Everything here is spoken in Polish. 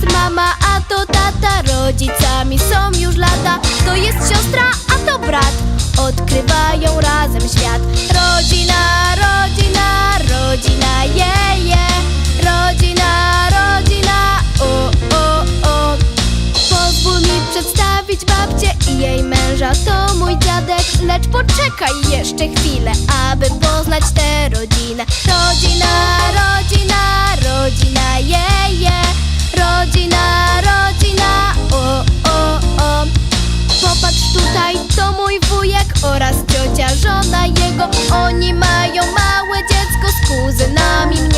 jest mama, a to tata. Rodzicami są już lata. To jest siostra, a to brat. Odkrywają razem świat. Rodzina, rodzina, rodzina, je, yeah, je yeah. Rodzina, rodzina, o, o, o. Pozwól mi przedstawić babcię i jej męża. To mój dziadek, lecz poczekaj jeszcze chwilę Aby poznać tę rodzinę. Rodzina oraz ciocia żona jego. Oni mają małe dziecko z kuzynami. mnie